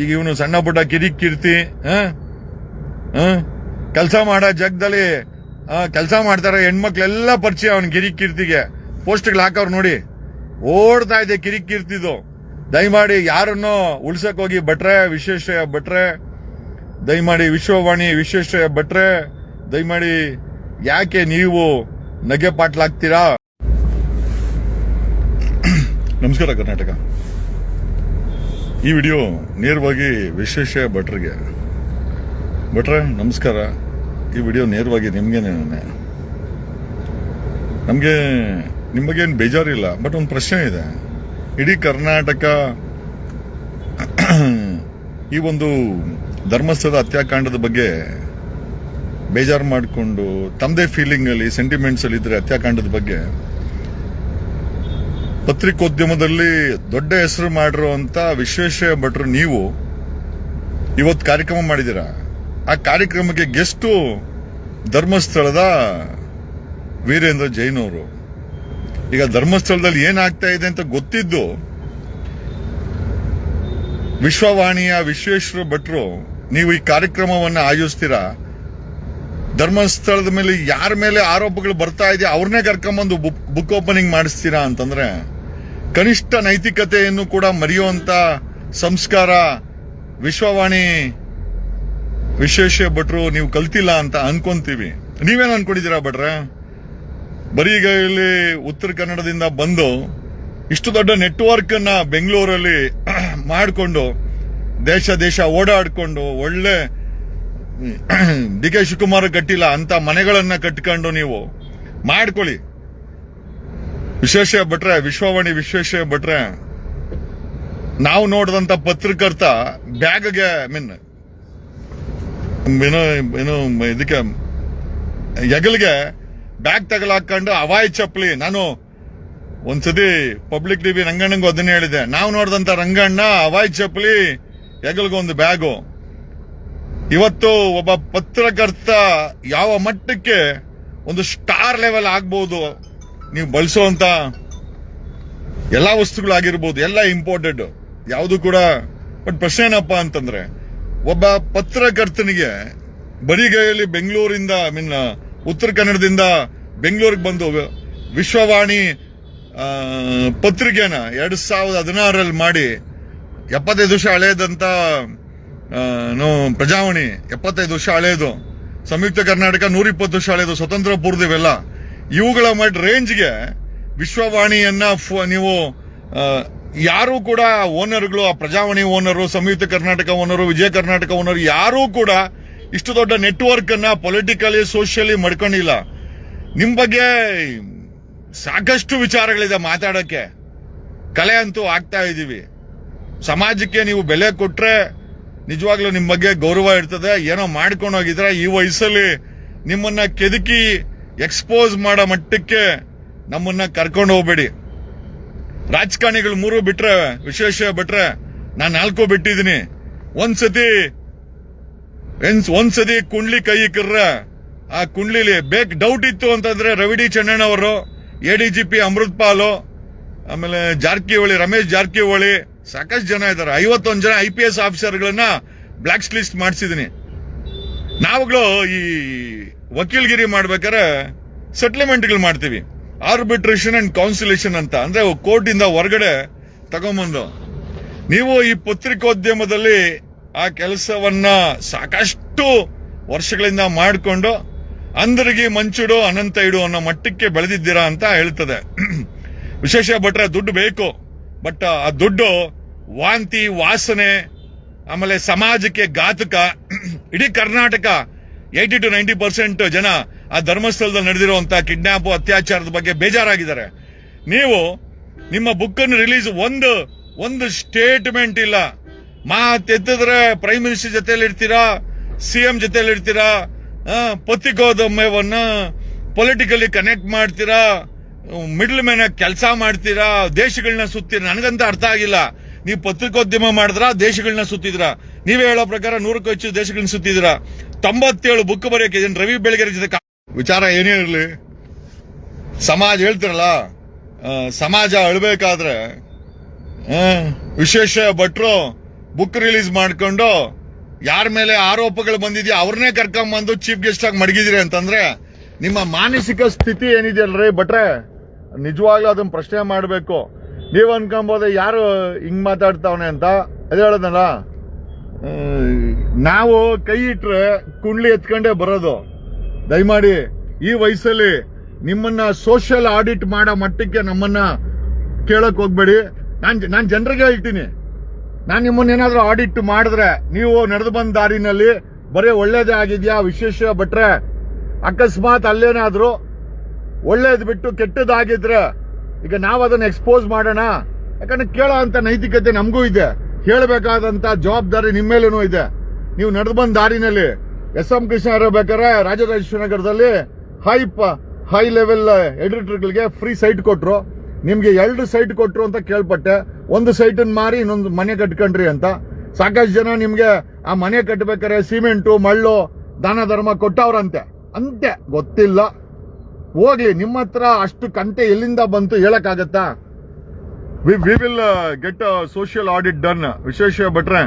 ಈಗ ಇವನು ಸಣ್ಣ ಪುಟ್ಟ ಕಿರಿಕ್ ಹ? ಕೆಲಸ ಮಾಡೋ ಜಗದಲ್ಲಿ ಕೆಲಸ ಮಾಡ್ತಾರೆ ಹೆಣ್ಮಕ್ಳೆಲ್ಲ ಪರಿಚಯ ಅವನ್ ಕಿರಿಕ್ ಕಿರ್ತಿಗೆ ಪೋಸ್ಟ್ಗಳು ಹಾಕವ್ರು ನೋಡಿ. ಓಡ್ತಾ ಇದೆ ಕಿರಿಕ್ ಕೀರ್ತಿದು ದಯಮಾಡಿ ಯಾರನ್ನು ಉಳ್ಸಕ್ ಹೋಗಿ ಭಟ್ರೆ, ವಿಶ್ವೇಶ್ವರಯ್ಯ ಭಟ್ರೆ, ದಯಮಾಡಿ ವಿಶ್ವವಾಣಿ, ವಿಶ್ವೇಶ್ವರಯ್ಯ ಭಟ್ರೆ, ದಯಮಾಡಿ ಯಾಕೆ ನೀವು ನಗೆ ಪಾಟ್ಲಾಗ್ತೀರಾ ನಮಸ್ಕಾರ ಕರ್ನಾಟಕ. ಈ ವಿಡಿಯೋ ನೇರವಾಗಿ ವಿಶೇಷ ಭಟ್ರಿಗೆ. ಭಟ್ರೆ, ನಮಸ್ಕಾರ. ಈ ವಿಡಿಯೋ ನೇರವಾಗಿ ನಿಮಗೇನೆ ನಮಗೆ ನಿಮಗೇನು ಬೇಜಾರಿಲ್ಲ, ಬಟ್ ಒಂದು ಪ್ರಶ್ನೆ ಇದೆ. ಇಡೀ ಕರ್ನಾಟಕ ಈ ಒಂದು ಧರ್ಮಸ್ಥಳದ ಹತ್ಯಾಕಾಂಡದ ಬಗ್ಗೆ ಬೇಜಾರು ಮಾಡಿಕೊಂಡು ತಮ್ಮದೇ ಫೀಲಿಂಗಲ್ಲಿ ಸೆಂಟಿಮೆಂಟ್ಸಲ್ಲಿ ಇದ್ದರೆ ಹತ್ಯಾಕಾಂಡದ ಬಗ್ಗೆ ಪತ್ರಿಕೋದ್ಯಮದಲ್ಲಿ ದೊಡ್ಡ ಹೆಸರು ಮಾಡಿರುವಂತ ವಿಶ್ವೇಶ್ವರ ಭಟ್ರು ನೀವು ಇವತ್ತು ಕಾರ್ಯಕ್ರಮ ಮಾಡಿದ್ದೀರಾ? ಆ ಕಾರ್ಯಕ್ರಮಕ್ಕೆ ಗೆಸ್ಟು ಧರ್ಮಸ್ಥಳದ ವೀರೇಂದ್ರ ಜೈನ್ ಅವರು ಈಗ ಧರ್ಮಸ್ಥಳದಲ್ಲಿ ಏನಾಗ್ತಾ ಇದೆ ಅಂತ ಗೊತ್ತಿದ್ದು ವಿಶ್ವವಾಣಿಯ ವಿಶ್ವೇಶ್ವರ ಭಟ್ರು, ನೀವು ಈ ಕಾರ್ಯಕ್ರಮವನ್ನ ಆಯೋಜಿಸ್ತೀರಾ? ಧರ್ಮಸ್ಥಳದ ಮೇಲೆ ಯಾರ ಮೇಲೆ ಆರೋಪಗಳು ಬರ್ತಾ ಇದೆಯಾ ಅವ್ರನ್ನೇ ಕರ್ಕೊಂಬಂದು ಬುಕ್ ಓಪನಿಂಗ್ ಮಾಡಿಸ್ತೀರಾ ಅಂತಂದ್ರೆ ಕನಿಷ್ಠ ನೈತಿಕತೆಯನ್ನು ಕೂಡ ಮರೆಯುವಂತ ಸಂಸ್ಕಾರ ವಿಶ್ವವಾಣಿ ವಿಶೇಷ ಭಟ್ರು ನೀವು ಕಲ್ತಿಲ್ಲ ಅಂತ ಅನ್ಕೊಂತೀವಿ. ನೀವೇನು ಅನ್ಕೊಂಡಿದ್ದೀರಾ ಭಟ್ರೆ? ಬರೀ ಉತ್ತರ ಕನ್ನಡದಿಂದ ಬಂದು ಇಷ್ಟು ದೊಡ್ಡ ನೆಟ್ವರ್ಕ್ ಅನ್ನ ಬೆಂಗಳೂರಲ್ಲಿ ಮಾಡಿಕೊಂಡು ದೇಶ ದೇಶ ಓಡಾಡ್ಕೊಂಡು ಒಳ್ಳೆ ಡಿ ಕೆ ಶಿವಕುಮಾರ್ ಕಟ್ಟಿಲ್ಲ ಅಂತ ಮನೆಗಳನ್ನ ಕಟ್ಕೊಂಡು ನೀವು ಮಾಡ್ಕೊಳ್ಳಿ. ವಿಶ್ವೇಶ ಭಟ್ರೆ, ವಿಶ್ವವಾಣಿ ವಿಶ್ವೇಶ ಭಟ್ರೆ, ನಾವು ನೋಡಿದಂತ ಪತ್ರಕರ್ತ ಬ್ಯಾಗ್ಗೆ ಮೀನ್ ಏನೋ ಏನು ಇದಕ್ಕೆ ಎಗಲ್ಗೆ ಬ್ಯಾಗ್ ತಗಲಾಕೊಂಡು ಅವಾಯ್ ಚಪ್ಪಲಿ, ನಾನು ಒಂದ್ಸತಿ ಪಬ್ಲಿಕ್ ಟಿವಿ ರಂಗಣ್ಣಂಗೂ ಅದನ್ನ ಹೇಳಿದೆ ನಾವು ನೋಡಿದಂತ ರಂಗಣ್ಣ ಅವಾಯ್ ಚಪ್ಪಲಿ ಹೆಗಲ್ಗೊಂದು ಬ್ಯಾಗು. ಇವತ್ತು ಒಬ್ಬ ಪತ್ರಕರ್ತ ಯಾವ ಮಟ್ಟಕ್ಕೆ ಒಂದು ಸ್ಟಾರ್ ಲೆವೆಲ್ ಆಗ್ಬಹುದು ನೀವು ಬಳಸುವಂತ ಎಲ್ಲ ವಸ್ತುಗಳಾಗಿರ್ಬೋದು, ಎಲ್ಲ ಇಂಪೋರ್ಟೆಡ್ ಯಾವುದು ಕೂಡ ಬಟ್ ಪ್ರಶ್ನೆ ಏನಪ್ಪಾ ಅಂತಂದ್ರೆ, ಒಬ್ಬ ಪತ್ರಕರ್ತನಿಗೆ ಬರಿಗೈಯಲ್ಲಿ ಬೆಂಗಳೂರಿಂದ ಐ ಮೀನ್ ಉತ್ತರ ಕನ್ನಡದಿಂದ ಬೆಂಗಳೂರಿಗೆ ಬಂದು ವಿಶ್ವವಾಣಿ ಪತ್ರಿಕೆನ ಎರಡ್ ಸಾವಿರದ ಹದಿನಾರರಲ್ಲಿ ಮಾಡಿ, ಎಪ್ಪತ್ತೈದು ವರ್ಷ ಹಳೆಯದಂತ ಪ್ರಜಾವಾಣಿ, ಎಪ್ಪತ್ತೈದು ವರ್ಷ ಹಳೆಯದು ಸಂಯುಕ್ತ ಕರ್ನಾಟಕ ನೂರ ಇಪ್ಪತ್ತು ವರ್ಷ ಹಳೆಯದು ಸ್ವತಂತ್ರ ಪೂರ್ವ ಇವೆಲ್ಲ. ಇವುಗಳ ಮಡ್ ರೇಂಜ್ಗೆ ವಿಶ್ವವಾಣಿಯನ್ನ ನೀವು ಯಾರು ಕೂಡ ಓನರ್ಗಳು, ಆ Prajavani owner, Samyukta Karnataka owner, Vijaya Karnataka owner, ಯಾರೂ ಕೂಡ ಇಷ್ಟು ದೊಡ್ಡ ನೆಟ್ವರ್ಕ್ ಅನ್ನ ಪೊಲಿಟಿಕಲಿ, ಸೋಷಿಯಲಿ ಮಡ್ಕೊಂಡಿಲ್ಲ. ನಿಮ್ ಬಗ್ಗೆ ಸಾಕಷ್ಟು ವಿಚಾರಗಳಿದೆ ಮಾತಾಡಕ್ಕೆ. ಕಲೆ ಅಂತೂ ಆಗ್ತಾ ಇದೀವಿ. ಸಮಾಜಕ್ಕೆ ನೀವು ಬೆಲೆ ಕೊಟ್ರೆ ನಿಜವಾಗ್ಲೂ ನಿಮ್ ಬಗ್ಗೆ ಗೌರವ ಇರ್ತದೆ. ಏನೋ ಮಾಡ್ಕೊಂಡು ಹೋಗಿದ್ರೆ ಈ ವಯಸ್ಸಲ್ಲಿ ನಿಮ್ಮನ್ನ ಕೆದಕಿ ಎಕ್ಸ್ಪೋಸ್ ಮಾಡೋ ಮಟ್ಟಕ್ಕೆ ನಮ್ಮನ್ನ ಕರ್ಕೊಂಡು ಹೋಗ್ಬೇಡಿ. ರಾಜಕಾರಣಿಗಳು ಮೂರು ಬಿಟ್ರೆ, ವಿಶೇಷ ಬಿಟ್ರೆ ನಾನ್ ನಾಲ್ಕು ಬಿಟ್ಟಿದ್ದೀನಿ. ಒಂದ್ಸತಿ ಒಂದ್ಸತಿ ಕುಂಡ್ಲಿ ಕೈ ಇಕ್ಕರ್ರೆ, ಆ ಕುಂಡ್ಲಿಲಿ ಬೇಕ್ ಡೌಟ್ ಇತ್ತು ಅಂತಂದ್ರೆ ರವಿಡಿ ಚೆನ್ನಣ್ಣ ಅವರು ಎಡಿಜಿಪಿ ಅಮೃತ್ ಪಾಲು, ಆಮೇಲೆ ಜಾರಕಿಹೊಳಿ, ರಮೇಶ್ ಜಾರಕಿಹೊಳಿ, ಸಾಕಷ್ಟು ಜನ ಇದ್ದಾರೆ. ಐವತ್ತೊಂದು ಜನ ಐ ಪಿ ಎಸ್ ಆಫೀಸರ್ಗಳನ್ನ ಬ್ಲಾಕ್ ಲಿಸ್ಟ್ ಮಾಡಿಸಿದೀನಿ ನಾವುಗಳು ಈ ವಕೀಲ್ಗಿರಿ ಮಾಡ್ಬೇಕಾದ್ರೆ ಸೆಟ್ಲ್ಮೆಂಟ್ಗಳು ಮಾಡ್ತೀವಿ. ಆರ್ಬಿಟ್ರೇಷನ್ ಅಂಡ್ ಕೌನ್ಸಿಲೇಷನ್ ಅಂತ. ಅಂದ್ರೆ ಕೋರ್ಟ್ ಇಂದ ಹೊರಗಡೆ ತಗೊಂಬಂದು. ನೀವು ಈ ಪತ್ರಿಕೋದ್ಯಮದಲ್ಲಿ ಆ ಕೆಲಸವನ್ನ ಸಾಕಷ್ಟು ವರ್ಷಗಳಿಂದ ಮಾಡಿಕೊಂಡು, ಅಂದರಿಗೆ ಮಂಚುಡು, ಅನಂತ ಇಡು ಅನ್ನೋ ಮಟ್ಟಕ್ಕೆ ಬೆಳೆದಿದ್ದೀರಾ ಅಂತ ಹೇಳ್ತದೆ. ವಿಶೇಷ ಭಟ್ರೆ, ದುಡ್ಡು ಬೇಕು. ಬಟ್ ಆ ದುಡ್ಡು ವಾಂತಿ, ವಾಸನೆ, ಆಮೇಲೆ ಸಮಾಜಕ್ಕೆ ಘಾತಕ. ಇಡೀ Karnataka eighty two ninety percent ಜನ ಆ ಧರ್ಮಸ್ಥಳದಲ್ಲಿ ನಡೆದಿರುವಂತಹ ಕಿಡ್ನಾಪ್, ಅತ್ಯಾಚಾರದ ಬಗ್ಗೆ ಬೇಜಾರಾಗಿದ್ದಾರೆ. ನೀವು ನಿಮ್ಮ ಬುಕ್ ಅನ್ನು ರಿಲೀಸ್ ಒಂದು ಒಂದು ಸ್ಟೇಟ್ಮೆಂಟ್ ಇಲ್ಲ. ಮಾತೆತ್ತಿದ್ರೆ ಪ್ರೈಮ್ ಮಿನಿಸ್ಟರ್ ಜೊತೆಯಲ್ಲಿ ಇರ್ತೀರಾ ಸಿಎಂ ಜೊತೆಲಿ ಇರ್ತೀರಾ ಪತ್ರಿಕೋದ್ಯಮವನ್ನ ಪೊಲಿಟಿಕಲಿ ಕನೆಕ್ಟ್ ಮಾಡ್ತೀರಾ, ಮಿಡ್ಲ್ ಮ್ಯಾನ್ ಕೆಲಸ ಮಾಡ್ತೀರಾ ದೇಶಗಳನ್ನ ಸುತ್ತೀರ, ನನಗಂತ ಅರ್ಥ ಆಗಿಲ್ಲ. ನೀವು ಪತ್ರಿಕೋದ್ಯಮ ಮಾಡಿದ್ರ ದೇಶಗಳನ್ನ ಸುತ್ತಿದ್ರ ನೀವೇ ಹೇಳೋ ಪ್ರಕಾರ ನೂರಕ್ಕೂ ಹೆಚ್ಚು ದೇಶಗಳನ್ನ ಸುತ್ತಿದ್ರ ತೊಂಬತ್ತೇಳು ಬುಕ್ ಬರೆಯೋಕೆ ರವಿ ಬೆಳಗೆರೆ ಜೊತೆ ವಿಚಾರ ಏನೇ ಇರಲಿ, ಸಮಾಜ ಹೇಳ್ತಿರಲ್ಲ ಸಮಾಜ ಅಳ್ಬೇಕಾದ್ರೆ ವಿಶೇಷ ಭಟ್ರು ಬುಕ್ ರಿಲೀಸ್ ಮಾಡ್ಕೊಂಡು ಯಾರ ಮೇಲೆ ಆರೋಪಗಳು ಬಂದಿದೆಯೋ ಅವ್ರನ್ನೇ ಕರ್ಕೊಂಬಂದು ಚೀಫ್ ಗೆಸ್ಟ್ ಆಗಿ ಮಡಗಿದಿರಿ ಅಂತಂದ್ರೆ ನಿಮ್ಮ ಮಾನಸಿಕ ಸ್ಥಿತಿ ಏನಿದೆಯಲ್ರಿ ಭಟ್ರೆ? ನಿಜವಾಗ್ಲೂ ಅದನ್ನ ಪ್ರಶ್ನೆ ಮಾಡಬೇಕು. ನೀವು ಅನ್ಕೊಂಬೋದೆ ಯಾರು ಹಿಂಗ್ ಮಾತಾಡ್ತಾವನೆ ಅಂತ. ಅದೇ ಹೇಳೋದಲ್ಲ? ನಾವು ಕೈ ಇಟ್ರೆ ಕುಂಡ್ಲಿ ಎತ್ಕೊಂಡೇ ಬರೋದು. ದಯಮಾಡಿ ಈ ವಯಸ್ಸಲ್ಲಿ ನಿಮ್ಮನ್ನ ಸೋಷಿಯಲ್ ಆಡಿಟ್ ಮಾಡೋ ಮಟ್ಟಕ್ಕೆ ನಮ್ಮನ್ನ ಕೇಳಕ್ ಹೋಗ್ಬೇಡಿ. ನಾನ್ ನಾನ್ ಜನರಿಗೆ ಹೇಳ್ತೀನಿ. ನಾನು ನಿಮ್ಮನ್ನ ಏನಾದ್ರೂ ಆಡಿಟ್ ಮಾಡಿದ್ರೆ ನೀವು ನಡೆದು ಬಂದ ದಾರಿನಲ್ಲಿ ಬರೀ ಒಳ್ಳೇದೇ ಆಗಿದ್ಯಾ, ವಿಶೇಷ ಬಿಟ್ರೆ ಅಕಸ್ಮಾತ್ ಅಲ್ಲೇನಾದ್ರೂ ಒಳ್ಳೇದು ಬಿಟ್ಟು ಕೆಟ್ಟದಾಗಿದ್ರೆ ಈಗ ನಾವು ಅದನ್ನ ಎಕ್ಸ್ಪೋಸ್ ಮಾಡೋಣ. ಯಾಕಂದ್ರೆ ಕೇಳೋ ಅಂತ ನೈತಿಕತೆ ನಮಗೂ ಇದೆ. ಹೇಳಬೇಕಾದಂತ ಜವಾಬ್ದಾರಿ ನಿಮ್ಮೇಲೂ ಇದೆ. ನೀವು ನಡೆದು ಬಂದ ದಾರಿನಲ್ಲಿ ಎಸ್ ಎಂ ಕೃಷ್ಣ ಇರಬೇಕಾದ್ರೆ ರಾಜರಾಜೇಶ್ವರನಗರದಲ್ಲಿ ಹೈ ಹೈ ಲೆವೆಲ್ ಎಡಿಟರ್ಗಳಿಗೆ ಫ್ರೀ ಸೈಟ್ ಕೊಟ್ಟರು ನಿಮಗೆ ಎರಡು ಸೈಟ್ ಕೊಟ್ಟರು ಅಂತ ಕೇಳ್ಪಟ್ಟೆ. ಒಂದು ಸೈಟ್ ಮಾರಿ ಇನ್ನೊಂದು ಮನೆ ಕಟ್ಕೊಂಡ್ರಿ ಅಂತ. ಸಾಕಷ್ಟು ಜನ ನಿಮಗೆ ಆ ಮನೆ ಕಟ್ಟಬೇಕಾದ್ರೆ ಸಿಮೆಂಟು, ಮಳ್ಳು, ದಾನ ಧರ್ಮ ಕೊಟ್ಟವ್ರಂತೆ. ಅಂತೆ ಗೊತ್ತಿಲ್ಲ. ಹೋಗ್ಲಿ, ನಿಮ್ಮ ಹತ್ರ ಅಷ್ಟು ಕಂತೆ ಎಲ್ಲಿಂದ ಬಂತು ಹೇಳಕ್ಕಾಗತ್ತಾ? We will get social audit done ವಿಶೇಷ ಭಟ್ರೆ,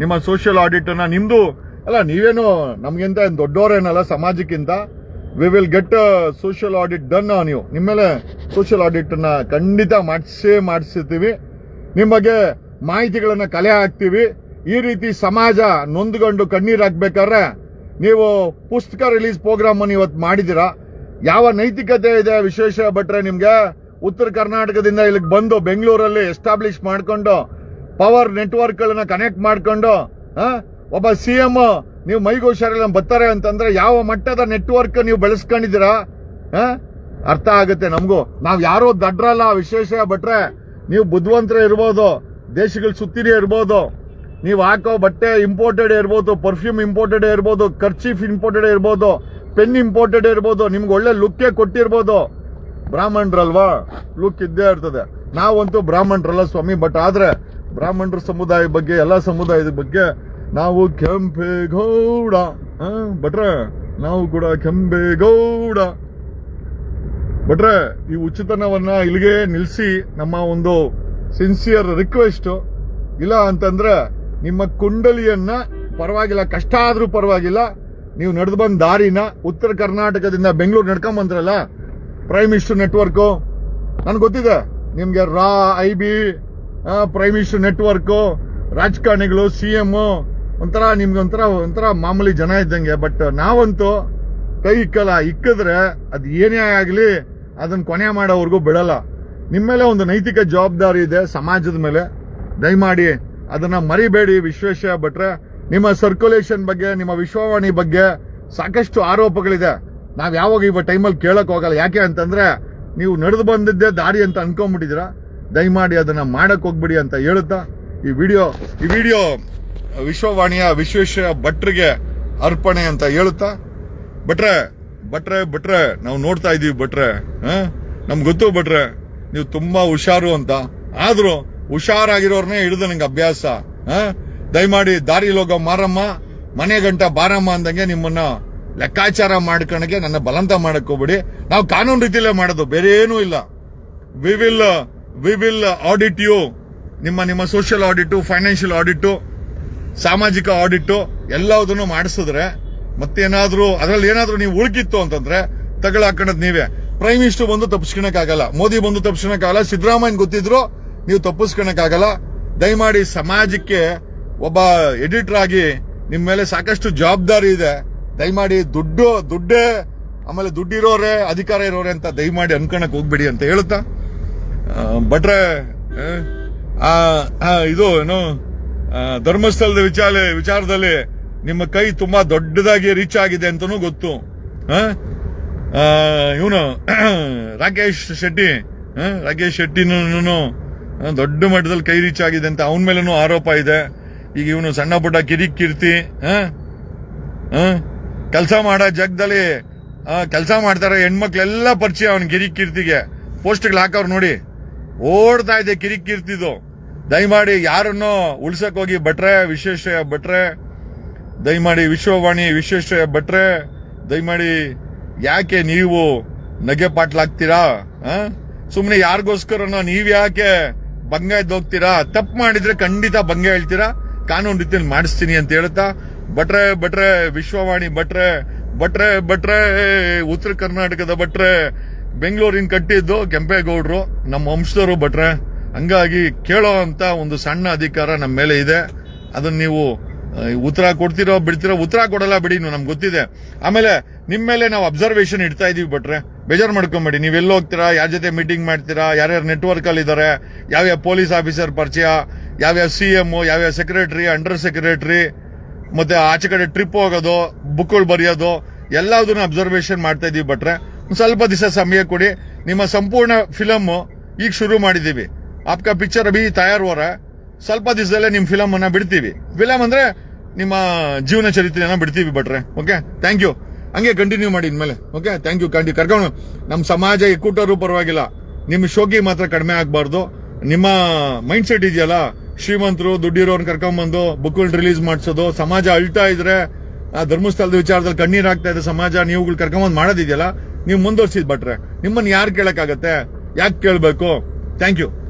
ನಿಮ್ಮ ಸೋಷಿಯಲ್ ಆಡಿಟ್ ಅನ್ನ ನಿಮ್ದು, ಅಲ್ಲ, ನೀವೇನು ನಮಗಿಂತ ದೊಡ್ಡವರೇನಲ್ಲ ಸಮಾಜಕ್ಕಿಂತ we will get social audit done ನೀವು. ನಿಮ್ಮ ಮೇಲೆ ಸೋಷಿಯಲ್ ಆಡಿಟ್ ಅನ್ನ ಖಂಡಿತ ಮಾಡಿಸೇ ಮಾಡಿಸ್ತೀವಿ ನಿಮ್ಮ ಬಗ್ಗೆ ಮಾಹಿತಿಗಳನ್ನ ಕಲೆ ಹಾಕ್ತೀವಿ. ಈ ರೀತಿ ಸಮಾಜ ನೊಂದ್ಕೊಂಡು ಕಣ್ಣೀರ್ ಹಾಕ್ಬೇಕಾದ್ರೆ, ನೀವು ಪುಸ್ತಕ ರಿಲೀಸ್ ಪ್ರೋಗ್ರಾಮ್ ಇವತ್ತು ಮಾಡಿದ್ದೀರಾ. ಯಾವ ನೈತಿಕತೆ ಇದೆ ವಿಶೇಷ ಭಟ್ರೆ ನಿಮ್ಗೆ? ಉತ್ತರ ಕರ್ನಾಟಕದಿಂದ ಇಲ್ಲಿಗೆ ಬಂದು ಬೆಂಗಳೂರಲ್ಲಿ ಎಸ್ಟಾಬ್ಲಿಷ್ ಮಾಡಿಕೊಂಡು ಪವರ್ ನೆಟ್ವರ್ಕ್ ಗಳನ್ನ ಕನೆಕ್ಟ್ ಮಾಡಿಕೊಂಡು ಒಬ್ಬ ಸಿ ಎಂ ನೀವು ಮೈಗೆ ಬರ್ತಾರೆ ಅಂತಂದ್ರೆ ಯಾವ ಮಟ್ಟದ ನೆಟ್ವರ್ಕ್ ನೀವು ಬೆಳೆಸ್ಕೊಂಡಿದ್ದೀರಾ? ಅರ್ಥ ಆಗುತ್ತೆ ನಮಗೂ. ನಾವ್ ಯಾರೋ ದಡ್ರಲ್ಲ ವಿಶೇಷ ಬಟ್ರೆ ನೀವು ಬುದ್ಧಿವಂತರ ಇರ್ಬೋದು, ದೇಶಗಳು ಸುತ್ತಿನೇ ಇರ್ಬೋದು, ನೀವು ಹಾಕೋ ಬಟ್ಟೆ ಇಂಪೋರ್ಟೆಡ್ ಇರ್ಬೋದು ಪರ್ಫ್ಯೂಮ್ ಇಂಪೋರ್ಟೆಡ್ ಇರ್ಬೋದು ಕರ್ಚೀಫ್ ಇಂಪೋರ್ಟೆಡ್ ಇರ್ಬೋದು ಪೆನ್ ಇಂಪೋರ್ಟೆಡ್ ಇರ್ಬೋದು, ನಿಮ್ಗೆ ಒಳ್ಳೆ ಲುಕ್ಕೇ ಕೊಟ್ಟಿರ್ಬೋದು. ಬ್ರಾಹ್ಮಣರಲ್ವಾ? ಲುಕ್ ಇದ್ದೇ ಇರ್ತದೆ. ನಾವಂತೂ ಬ್ರಾಹ್ಮಣರಲ್ಲ ಸ್ವಾಮಿ ಬಟ್ ಆದ್ರೆ ಬ್ರಾಹ್ಮಣರ ಸಮುದಾಯ ಬಗ್ಗೆ, ಎಲ್ಲ ಸಮುದಾಯದ ಬಗ್ಗೆ ನಾವು ಕೆಂಪೇಗೌಡ ಬಟ್ರೆ ನಾವು ಕೂಡ ಕೆಂಪೇಗೌಡ ಬಟ್ರೆ ಈ ಉಚಿತನವನ್ನ ಇಲ್ಲಿಗೆ ನಿಲ್ಲಿಸಿ ನಮ್ಮ ಒಂದು ಸಿನ್ಸಿಯರ್ ರಿಕ್ವೆಸ್ಟ್ ಇಲ್ಲ ಅಂತಂದ್ರೆ ನಿಮ್ಮ ಕುಂಡಲಿಯನ್ನ ಪರವಾಗಿಲ್ಲ ಕಷ್ಟ ಆದ್ರೂ ಪರವಾಗಿಲ್ಲ. ನೀವು ನಡೆದು ಬಂದ ದಾರಿನ ಉತ್ತರ ಕರ್ನಾಟಕದಿಂದ ಬೆಂಗಳೂರು ನಡ್ಕೊಂಡ್ ಬಂದ್ರಲ್ಲ ಪ್ರೈಮ್ ಮಿನಿಸ್ಟರ್ ನೆಟ್ವರ್ಕ್ ನನ್ಗೆ ಗೊತ್ತಿದೆ, ನಿಮ್ಗೆ ರಾ I B prime minister network ರಾಜಕಾರಣಿಗಳು ಸಿ ಎಂ ಒಂಥರ ನಿಮ್ಗೆ ಒಂಥರ ಒಂಥರ ಮಾಮೂಲಿ ಜನ ಇದ್ದಂಗೆ. ಬಟ್ ನಾವಂತೂ ಕೈ ಇಕ್ಕಲ್ಲ ಇಕ್ಕಿದ್ರೆ ಅದು ಏನೇ ಆಗಲಿ ಅದನ್ನ ಕೊನೆ ಮಾಡೋವರೆಗೂ ಬಿಡಲ್ಲ. ನಿಮ್ಮ ಮೇಲೆ ಒಂದು ನೈತಿಕ ಜವಾಬ್ದಾರಿ ಇದೆ ಸಮಾಜದ ಮೇಲೆ. ದಯಮಾಡಿ ಅದನ್ನ ಮರಿಬೇಡಿ ವಿಶ್ವೇಶ ಭಟ್ರೆ. ನಿಮ್ಮ ಸರ್ಕ್ಯುಲೇಷನ್ ಬಗ್ಗೆ, ನಿಮ್ಮ ವಿಶ್ವವಾಣಿ ಬಗ್ಗೆ ಸಾಕಷ್ಟು ಆರೋಪಗಳಿದೆ. ನಾವ್ ಯಾವಾಗ ಇವ ಟೈಮಲ್ಲಿ ಕೇಳಕ್ ಹೋಗಲ್ಲ. ಯಾಕೆ ಅಂತಂದ್ರೆ ನೀವು ನಡೆದು ಬಂದಿದ್ದೇ ದಾರಿ ಅಂತ ಅನ್ಕೊಂಡ್ಬಿಟ್ಟಿದ್ದೀರಾ? ದಯಮಾಡಿ ಅದನ್ನ ಮಾಡಕ್ ಹೋಗ್ಬಿಡಿ ಅಂತ ಹೇಳುತ್ತಾ? ಈ ವಿಡಿಯೋ ಈ ವಿಡಿಯೋ ವಿಶ್ವವಾಣಿಯ ವಿಶ್ವೇಶ್ವರ ಭಟ್ರಿಗೆ ಅರ್ಪಣೆ ಅಂತ ಹೇಳುತ್ತಾ? ಭಟ್ರೆ ಭಟ್ರೆ ಭಟ್ರೆ, ನಾವು ನೋಡ್ತಾ ಇದೀವಿ ಭಟ್ರೆ? ನಮ್ಗ್ ಗೊತ್ತು ಭಟ್ರೆ, ನೀವು ತುಂಬಾ ಹುಷಾರು ಅಂತ. ಆದ್ರೂ ಹುಷಾರಾಗಿರೋರ್ನೇ ಹಿಡಿದು ನಂಗೆ ಅಭ್ಯಾಸ. ಹ? ದಯಮಾಡಿ ದಾರಿ ಲೋಗ ಮಾರಮ್ಮ, ಮನೆ ಗಂಟ ಬಾರಮ್ಮ ಅಂದಂಗೆ ನಿಮ್ಮನ್ನ ಲೆಕ್ಕಾಚಾರ ಮಾಡ್ಕೊಳಕ್ಕೆ ನನ್ನ ಬಲಂತ ಹೋಗ್ಬಿಡಿ. ನಾವು ಕಾನೂನು ರೀತಿಯಲ್ಲೇ ಮಾಡೋದು, ಬೇರೆ ಏನೂ ಇಲ್ಲ. We will we will audit you ನಿಮ್ಮ ನಿಮ್ಮ ಸೋಷಿಯಲ್ ಆಡಿಟು ಫೈನಾನ್ಷಿಯಲ್ ಆಡಿಟು ಸಾಮಾಜಿಕ ಆಡಿಟು ಎಲ್ಲದನ್ನು ಮಾಡಿಸಿದ್ರೆ ಮತ್ತೇನಾದ್ರೂ, ಅದರಲ್ಲಿ ಏನಾದ್ರೂ ನೀವು ಉಳುಕಿತ್ತು ಅಂತಂದ್ರೆ ತಗಳ ಹಾಕೊಂಡದ್ ನೀವೇ. ಪ್ರೈಮ್ ಮಿನಿಸ್ಟರ್ ಬಂದು ತಪ್ಪಿಸ್ಕೊಳಕ್ಕಾಗಲ್ಲ ಮೋದಿ ಬಂದು ತಪ್ಪಿಸ್ಕೊಳಕ್ಕಾಗಲ್ಲ ಸಿದ್ದರಾಮಯ್ಯ ಗೊತ್ತಿದ್ರು ನೀವು ತಪ್ಪಿಸ್ಕೊಳಕ್ಕಾಗಲ್ಲ ದಯಮಾಡಿ ಸಮಾಜಕ್ಕೆ ಒಬ್ಬ ಎಡಿಟರ್ ಆಗಿ ನಿಮ್ಮ ಮೇಲೆ ಸಾಕಷ್ಟು ಜವಾಬ್ದಾರಿ ಇದೆ. ದಯಮಾಡಿ ದುಡ್ಡು, ದುಡ್ಡೇ, ಆಮೇಲೆ ದುಡ್ಡಿರೋರೆ, ಅಧಿಕಾರ ಇರೋರೆ ಅಂತ ದಯಮಾಡಿ ಅನ್ಕೊಳಕ್ ಹೋಗ್ಬೇಡಿ ಅಂತ ಹೇಳುತ್ತಾ? ಬಟ್ರೆ ಇದು ಏನು ಧರ್ಮಸ್ಥಳದ ವಿಚಾರ ವಿಚಾರದಲ್ಲಿ ನಿಮ್ಮ ಕೈ ತುಂಬಾ ದೊಡ್ಡದಾಗಿ ರೀಚ್ ಆಗಿದೆ ಅಂತನೂ ಗೊತ್ತು. ಇವನು, ರಾಕೇಶ್ ಶೆಟ್ಟಿ ರಾಕೇಶ್ ಶೆಟ್ಟಿನೂ ದೊಡ್ಡ ಮಟ್ಟದಲ್ಲಿ ಕೈ ರೀಚ್ ಆಗಿದೆ ಅಂತ ಅವನ ಮೇಲೂ ಆರೋಪ ಇದೆ. ಈಗ ಇವನು ಸಣ್ಣ ಪುಟ್ಟ ಕಿರಿಕ್ ಕೀರ್ತಿ ಕೆಲಸ ಮಾಡೋ ಜಗದಲ್ಲಿ ಕೆಲಸ ಮಾಡ್ತಾರೆ ಹೆಣ್ಮಕ್ಳೆಲ್ಲ ಪರಿಚಯ ಅವನ ಗಿರಿ ಕೀರ್ತಿಗೆ ಪೋಸ್ಟ್ಗಳು ಹಾಕವ್ರು ನೋಡಿ. ಓಡ್ತಾ ಇದೆ ಕಿರಿ ಕೀರ್ತಿದು ದಯಮಾಡಿ ಯಾರನ್ನು ಉಳ್ಸಕ್ ಹೋಗಿ ಭಟ್ರೆ ವಿಶೇಷ ಭಟ್ರೆ, ದಯಮಾಡಿ ವಿಶ್ವವಾಣಿ ವಿಶೇಷ ಭಟ್ರೆ, ದಯಮಾಡಿ ಯಾಕೆ ನೀವು ನಗೆ ಪಾಟ್ಲಾಗ್ತೀರಾ ಸುಮ್ಮನೆ ಯಾರಿಗೋಸ್ಕರನೋ ನೀವ್ ಯಾಕೆ ಭಂಗ ಎದ್ದೋಗ್ತೀರಾ ತಪ್ಪು ಮಾಡಿದ್ರೆ ಖಂಡಿತ ಭಂಗ ಹೇಳ್ತೀರಾ? ಕಾನೂನು ರೀತಿಯಲ್ಲಿ ಮಾಡಿಸ್ತೀನಿ ಅಂತ ಹೇಳ್ತಾ ಭಟ್ರೆ ಭಟ್ರೆ, ವಿಶ್ವವಾಣಿ, ಭಟ್ರೆ ಭಟ್ರೆ ಭಟ್ರೆ, ಉತ್ತರ ಕರ್ನಾಟಕದ ಭಟ್ರೆ, ಬೆಂಗಳೂರಿನ ಕಟ್ಟಿದ್ದು ಕೆಂಪೇಗೌಡರು, ನಮ್ಮ ವಂಶದವರು ಭಟ್ರೆ. ಹಂಗಾಗಿ ಕೇಳೋ ಅಂತ ಒಂದು ಸಣ್ಣ ಅಧಿಕಾರ ನಮ್ಮ ಮೇಲೆ ಇದೆ. ಅದನ್ನ ನೀವು ಉತ್ತರ ಕೊಡ್ತಿರೋ, ಬಿಡ್ತಿರೋ, ಉತ್ತರ ಕೊಡಲ್ಲ ಬಿಡಿ ನೀವು ನಮ್ಗೆ ಗೊತ್ತಿದೆ. ಆಮೇಲೆ ನಿಮ್ಮ ಮೇಲೆ ನಾವು ಅಬ್ಸರ್ವೇಷನ್ ಇಡ್ತಾ ಇದೀವಿ ಭಟ್ರೆ. ಬೇಜಾರು ಮಾಡ್ಕೊಂಬೇಡಿ. ನೀವು ಎಲ್ಲಿ ಹೋಗ್ತೀರಾ, ಯಾರ ಜೊತೆ ಮೀಟಿಂಗ್ ಮಾಡ್ತೀರಾ, ಯಾರ್ಯಾರು ನೆಟ್ವರ್ಕ್ ಅಲ್ಲಿ ಇದಾರೆ, ಯಾವ್ಯಾವ ಪೊಲೀಸ್ ಆಫೀಸರ್ ಪರಿಚಯ, ಯಾವ್ಯಾವ ಸಿ ಎಂ ಯಾವ್ಯಾವ ಸೆಕ್ರೆಟರಿ ಅಂಡರ್ ಸೆಕ್ರೆಟರಿ ಮತ್ತೆ ಆಚೆ ಕಡೆ ಟ್ರಿಪ್ ಹೋಗೋದು ಬುಕ್ಗಳು ಬರೆಯೋದು, ಎಲ್ಲದನ್ನ ಅಬ್ಸರ್ವೇಷನ್ ಮಾಡ್ತಾ ಇದೀವಿ ಒಂದ್ ಸ್ವಲ್ಪ ದಿವಸ ಸಮಯ ಕೊಡಿ. ನಿಮ್ಮ ಸಂಪೂರ್ಣ ಫಿಲಮ್ ಈಗ ಶುರು ಮಾಡಿದೀವಿ ಆಪ್ಕಾ ಪಿಕ್ಚರ್ ಅಭಿ ಹೊರ? ಸ್ವಲ್ಪ ದಿವಸದಲ್ಲೇ ನಿಮ್ ಫಿಲಮ್ ಅನ್ನ ಬಿಡ್ತೀವಿ. ಫಿಲಮ್ ಅಂದ್ರೆ ನಿಮ್ಮ ಜೀವನ ಚರಿತ್ರೆಯನ್ನ ಬಿಡ್ತೀವಿ ಭಟ್ರೆ. ಓಕೆ ಥ್ಯಾಂಕ್ ಯು ಹಂಗೆ ಕಂಟಿನ್ಯೂ ಮಾಡಿ ಇನ್ಮೇಲೆ. ಓಕೆ ಥ್ಯಾಂಕ್ ಯು ಕಂಟಿ ಕರ್ಕೊಂಡು ನಮ್ಮ ಸಮಾಜ ಎಕ್ಕೂಟರು ಪರವಾಗಿಲ್ಲ. ನಿಮ್ಮ ಶೋಕಿ ಮಾತ್ರ ಕಡಿಮೆ ಆಗಬಾರ್ದು. ನಿಮ್ಮ ಮೈಂಡ್ ಸೆಟ್ ಇದೆಯಲ್ಲ? ಶ್ರೀಮಂತರು, ದುಡ್ಡಿರೋರ್ನ ಕರ್ಕೊಂಡ್ಬಂದು ಬುಕ್ಗಳು ರಿಲೀಸ್ ಮಾಡಿಸೋದು, ಸಮಾಜ ಅಳ್ತಾ ಇದ್ರೆ, ಆ ಧರ್ಮಸ್ಥಳದ ವಿಚಾರದಲ್ಲಿ ಕಣ್ಣೀರ್ ಆಗ್ತಾ ಇದೆ ಸಮಾಜ ನೀವುಗಳು ಕರ್ಕೊಂಬಂದ್ ಮಾಡೋದಿದೆಯಲ್ಲ, ನೀವು ಮುಂದುವರ್ಸಿದ್ ಬಟ್ರೆ ನಿಮ್ಮನ್ನ ಯಾರು ಕೇಳಕ್ಕಾಗತ್ತೆ? ಯಾಕೆ ಕೇಳಬೇಕು? Thank you